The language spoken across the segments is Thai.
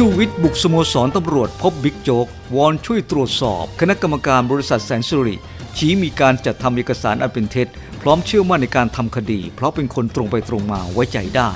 ชูวิทย์บุกสโมสรตำรวจพบบิ๊กโจ๊กวอนช่วยตรวจสอบ คณะกรรมการบริษัทแสนสุริ ชี้มีการจัดทำเอกสารอันเป็นเท็จ พร้อมเชื่อมั่นในการทำคดี เพราะเป็นคนตรงไปตรงมาไว้ใจได้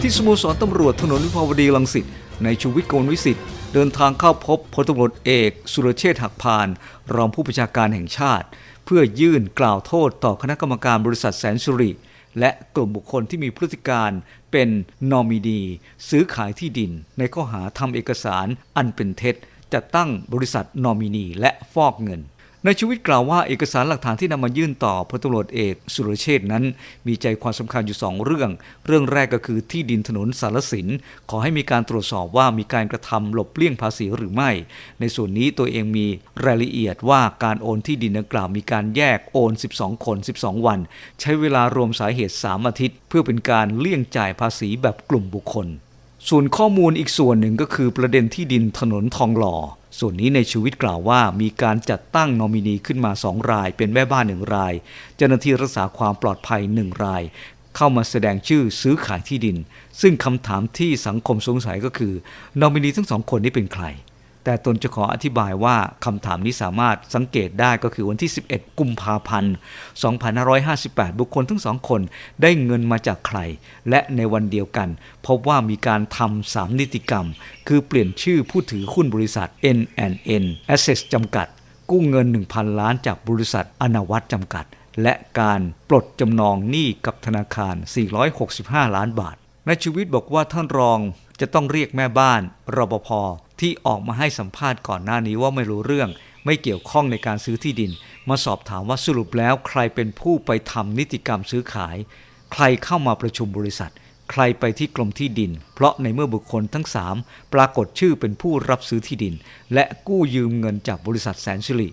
ที่สโมสรตำรวจถนนวิภาวดีรังสิตในชูวิทย์โกนวิสิทธิ์เดินทางเข้าพบพลตำรวจเอก สุรเชษฐ์หักพาน รองผู้บัญชาการแห่งชาติ เพื่อยื่นกล่าวโทษต่อคณะกรรมการบริษัทแสนสุริ และกลุ่มบุคคลที่มีพฤติการเป็นนอมินีซื้อขายที่ดิน ในข้อหาทำเอกสารอันเป็นเท็จจะตั้งบริษัทนอมินีและฟอกเงิน ในชีวิตกล่าวว่าเอกสารหลักฐานที่นำมายื่นต่อพลตำรวจเอก สุรเชษนั้น มีใจความสำคัญอยู่สองเรื่อง เรื่องแรกก็คือที่ดินถนนสารสิน ขอให้มีการตรวจสอบว่ามีการกระทำหลบเลี่ยงภาษีหรือไม่ ในส่วนนี้ตัวเองมีรายละเอียดว่าการโอนที่ดินดังกล่าวมีการแยกโอน 12 คน 12 วัน ใช้เวลารวมสาเหตุ 3 อาทิตย์ เพื่อเป็นการเลี่ยงจ่ายภาษีแบบกลุ่มบุคคล ส่วนข้อมูลอีกส่วนหนึ่งก็คือประเด็นที่ดินถนนทองหล่อ ส่วนนี้ในชีวิตกล่าวว่ามีการจัดตั้งนอมินีขึ้นมาสองราย เป็นแม่บ้านหนึ่งราย เจ้าหน้าที่รักษาความปลอดภัยหนึ่งราย เข้ามาแสดงชื่อซื้อขายที่ดิน ซึ่งคำถามที่สังคมสงสัยก็คือนอมินีทั้งสองคนนี้เป็นใคร แต่ตนจะขออธิบายว่าคำถามนี้สามารถสังเกตได้ก็คือวันที่ 11 กุมภาพันธ์ 2558 บุคคลทั้งสองคนได้เงินมาจากใคร และในวันเดียวกัน พบว่ามีการทำสามนิติกรรม คือเปลี่ยนชื่อผู้ถือหุ้นบริษัท NNN Assets จำกัด กู้เงิน 1,000 ล้านจากบริษัทอนวัตจำกัด และการปลดจำนองหนี้กับธนาคาร 465 ล้านบาทนายชูวิทย์บอกว่าท่านรองจะต้องเรียกแม่บ้านรปภ ที่ออกมาให้สัมภาษณ์ก่อนหน้านี้ว่าไม่รู้เรื่อง ไม่เกี่ยวข้องในการซื้อที่ดิน มาสอบถามว่าสรุปแล้วใครเป็นผู้ไปทำนิติกรรมซื้อขาย ใครเข้ามาประชุมบริษัท ใครไปที่กรมที่ดิน เพราะในเมื่อบุคคลทั้ง 3 ปรากฏชื่อเป็นผู้รับซื้อที่ดิน และกู้ยืมเงินจากบริษัทแสนสิริ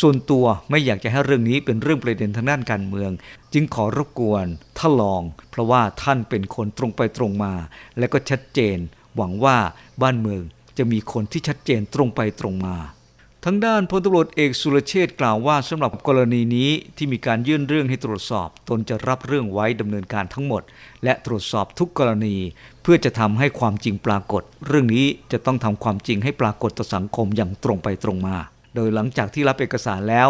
ส่วนตัวไม่อยากจะให้เรื่องนี้เป็นเรื่องประเด็นทางด้านการเมือง จึงขอรบกวนท่านรอง เพราะว่าท่านเป็นคนตรงไปตรงมา และก็ชัดเจน หวังว่าบ้านเมือง จะมีคนที่ชัดเจนตรงไปตรงมาทางด้านพลตำรวจเอกสุรเชษ์กล่าวว่าสำหรับกรณีนี้ที่มีการยื่นเรื่องให้ตรวจสอบ ตนจะรับเรื่องไว้ดำเนินการทั้งหมด และตรวจสอบทุกกรณี เพื่อจะทำให้ความจริงปรากฏ เรื่องนี้จะต้องทำความจริงให้ปรากฏต่อสังคมอย่างตรงไปตรงมา โดยหลังจากที่รับเอกสารแล้ว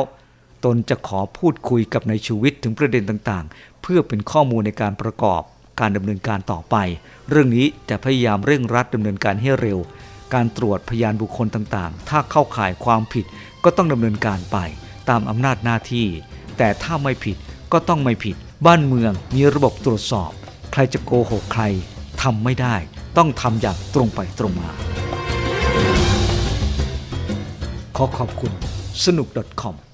ตนจะขอพูดคุยกับนายชูวิทย์ถึงประเด็นต่างๆ เพื่อเป็นข้อมูลในการประกอบ การดำเนินการต่อไป เรื่องนี้จะพยายามเร่งรัดดำเนินการให้เร็ว การตรวจพยานบุคคลต่างๆ ถ้าเข้าข่ายความผิดก็ต้องดำเนินการไปตามอำนาจหน้าที่ แต่ถ้าไม่ผิดก็ต้องไม่ผิด บ้านเมืองมีระบบตรวจสอบ ใครจะโกหกใครทำไม่ได้ ต้องทำอย่างตรงไปตรงมา ขอขอบคุณสนุก .com